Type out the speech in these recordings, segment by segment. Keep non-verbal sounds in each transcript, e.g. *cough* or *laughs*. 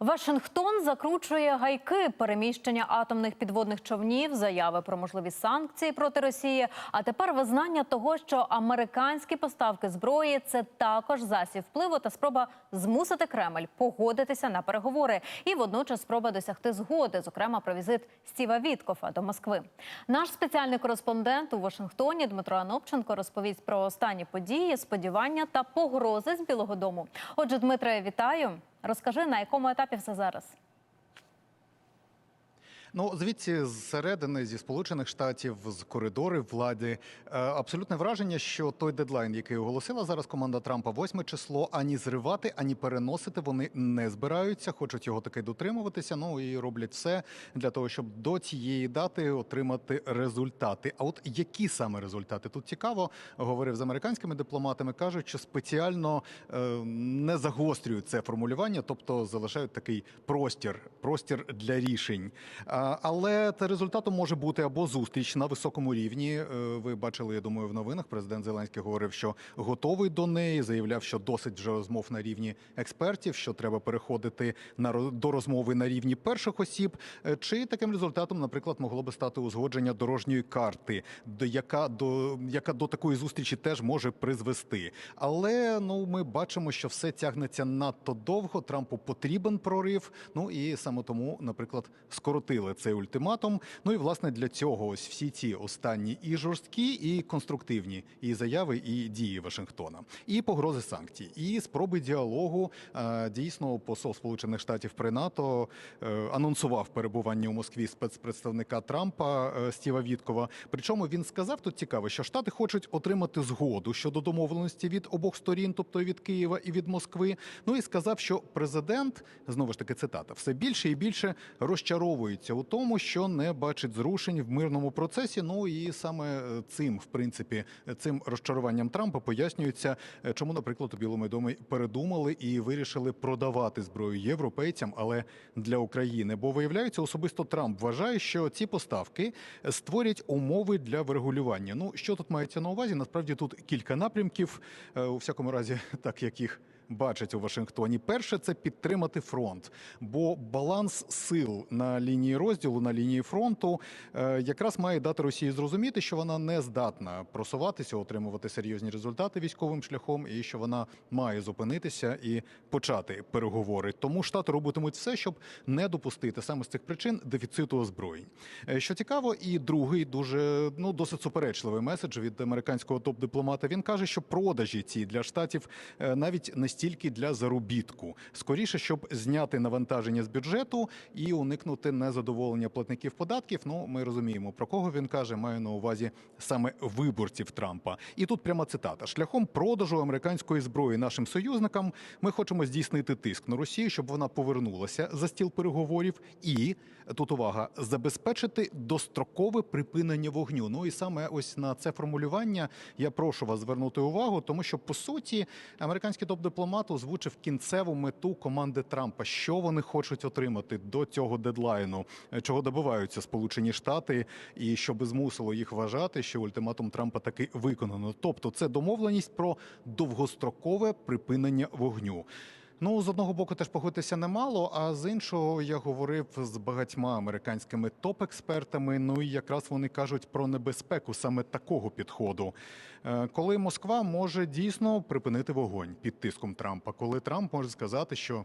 Вашингтон закручує гайки переміщення атомних підводних човнів, заяви про можливі санкції проти Росії. А тепер визнання того, що американські поставки зброї це також засіб впливу та спроба змусити Кремль погодитися на переговори, і водночас спроба досягти згоди, зокрема про візит Стіва Віткофа до Москви. Наш спеціальний кореспондент у Вашингтоні Дмитро Анопченко розповість про останні події, сподівання та погрози з Білого Дому. Отже, Дмитре, вітаю. Розкажи, на якому етапі все зараз? Ну, звідси зсередини, зі сполучених штатів, з коридорів влади, е, абсолютне враження, що той дедлайн, який оголосила зараз команда Трампа, 8 число, ані зривати, ані переносити вони не збираються, хочуть його таки дотримуватися. Ну і роблять все для того, щоб до цієї дати отримати результати. А от які саме результати тут цікаво, говорив з американськими дипломатами, кажуть, що спеціально е, не загострюють це формулювання, тобто залишають такий простір, простір для рішень. Але та результатом може бути або зустріч на високому рівні. Е, Ви бачили, я думаю, в новинах. Президент Зеленський говорив, що готовий до неї. Заявляв, що досить вже розмов на рівні експертів, що треба переходити на до розмови на рівні перших осіб. Е, Чи таким результатом, наприклад, могло би стати узгодження дорожньої карти, до яка до яка до такої зустрічі теж може призвести. Але ну ми бачимо, що все тягнеться надто довго. Трампу потрібен прорив. Ну і саме тому, наприклад, скоротили цей ультиматум. Ну і власне для цього ось всі ці останні і жорсткі, і конструктивні і заяви, і дії Вашингтона, і погрози санкцій, і спроби діалогу. Е, Дійсно, посол Сполучених Штатів при НАТО е, анонсував перебування у Москві спецпредставника Трампа е, Стіва Віткова. Причому він сказав тут цікаво, що Штати хочуть отримати згоду щодо домовленості від обох сторін, тобто від Києва і від Москви. Ну і сказав, що президент знову ж таки цитата все більше і більше розчаровується у тому, що не бачить зрушень в мирному процесі. Ну і саме е, цим, в принципі, цим розчаруванням Трампа пояснюється, е, чому, наприклад, у Білому домі передумали і вирішили продавати зброю європейцям, але для України. Бо виявляється, особисто Трамп вважає, що ці поставки створять умови для врегулювання. Ну що тут мається на увазі? Насправді тут кілька напрямків, е, у всякому разі, *laughs* так як їх. Бачать у Вашингтоні. Перше це підтримати фронт, бо баланс сил на лінії розділу, на лінії фронту, е, якраз має дати Росії зрозуміти, що вона не здатна просуватися, отримувати серйозні результати військовим шляхом, і що вона має зупинитися і почати переговори. Тому штати робитимуть все, щоб не допустити саме з цих причин дефіциту озброєнь. Е, Що цікаво, і другий дуже ну досить суперечливий меседж від американського топ-дипломата. Він каже, що продажі ці для штатів е, навіть не стільки для заробітку, скоріше, щоб зняти навантаження з бюджету і уникнути незадоволення платників податків. Ну ми розуміємо про кого він каже. Маю на увазі саме виборців Трампа. І тут пряма цитата: шляхом продажу американської зброї нашим союзникам ми хочемо здійснити тиск на Росію, щоб вона повернулася за стіл переговорів, і тут увага забезпечити дострокове припинення вогню. Ну і саме ось на це формулювання я прошу вас звернути увагу, тому що по суті американський топ-дипломат озвучив кінцеву мету команди Трампа, що вони хочуть отримати до цього дедлайну, е, чого добиваються Сполучені Штати, і що би змусило їх вважати, що ультиматум Трампа таки виконано. Тобто, це домовленість про довгострокове припинення вогню. Ну, з одного боку, теж погодитися немало, а з іншого я говорив з багатьма американськими топ-експертами. Ну і якраз вони кажуть про небезпеку саме такого підходу. Е, Коли Москва може дійсно припинити вогонь під тиском Трампа, коли Трамп може сказати, що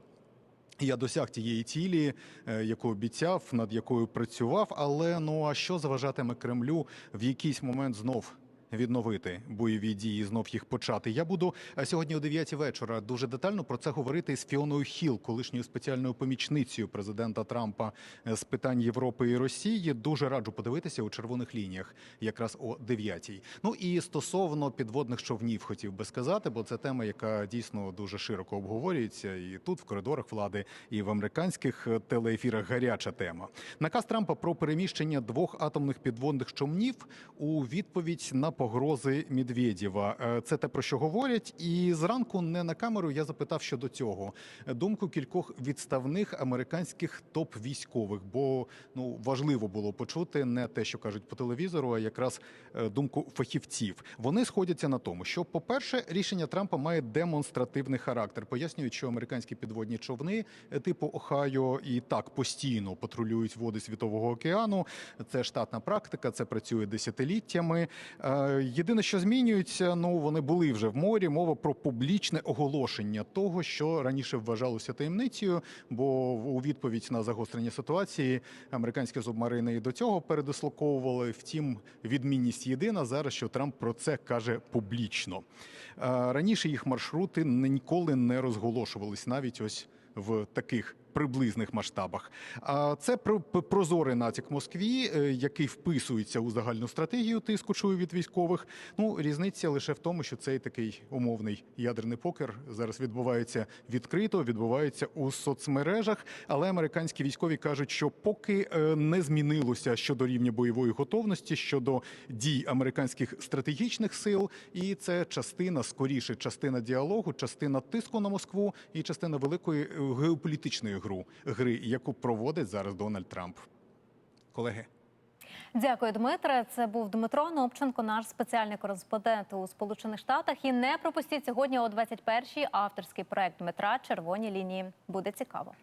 я досяг тієї цілі, е, яку обіцяв, над якою працював. Але ну а що заважатиме Кремлю в якийсь момент знов? Відновити бойові дії, знов їх почати. Я буду е, сьогодні о 9 вечора дуже детально про це говорити з Фіоною Хіл, колишньою спеціальною помічницею президента Трампа е, з питань Європи і Росії. Дуже раджу подивитися у червоних лініях, якраз о 9 Ну і стосовно підводних човнів, хотів би сказати, бо це тема, яка дійсно дуже широко обговорюється, і тут в коридорах влади, і в американських е, телеефірах гаряча тема. Наказ Трампа про переміщення двох атомних підводних човнів у відповідь на погрози Медведєва. Е, Це те про що говорять. І зранку не на камеру я запитав щодо цього думку кількох відставних американських топ-військових, бо ну важливо було почути не те, що кажуть по телевізору, а якраз е, думку фахівців. Вони сходяться на тому, що, по-перше, рішення Трампа має демонстративний характер. Пояснюють, що американські підводні човни е, типу Охайо і так постійно патрулюють води Світового океану. Це штатна практика, це працює десятиліттями. Єдине, що змінюється, ну вони були вже в морі. Мова про публічне оголошення того, що раніше вважалося таємницею, бо у відповідь на загострення ситуації американські субмарини і до цього передислоковували. Втім, відмінність єдина зараз, що Трамп про це каже публічно. Е, Раніше їх маршрути ніколи не розголошувались, навіть ось в таких приблизних масштабах. А це про- прозорий натяк Москві, е, який вписується у загальну стратегію тиску чую від військових. Ну різниця лише в тому, що цей такий умовний ядерний покер зараз відбувається відкрито, відбувається у соцмережах. Але американські військові кажуть, що поки е, не змінилося щодо рівня бойової готовності, щодо дій американських стратегічних сил, і це частина скоріше, частина діалогу, частина тиску на Москву і частина великої е, геополітичної гру гри, яку проводить зараз Дональд Трамп. Колеги. Дякую, Дмитре. Це був Дмитро Новченко, наш спеціальний кореспондент у Сполучених Штатах. І не пропустіть сьогодні о 21-й авторський проект Дмитра Червоні лінії. Буде цікаво.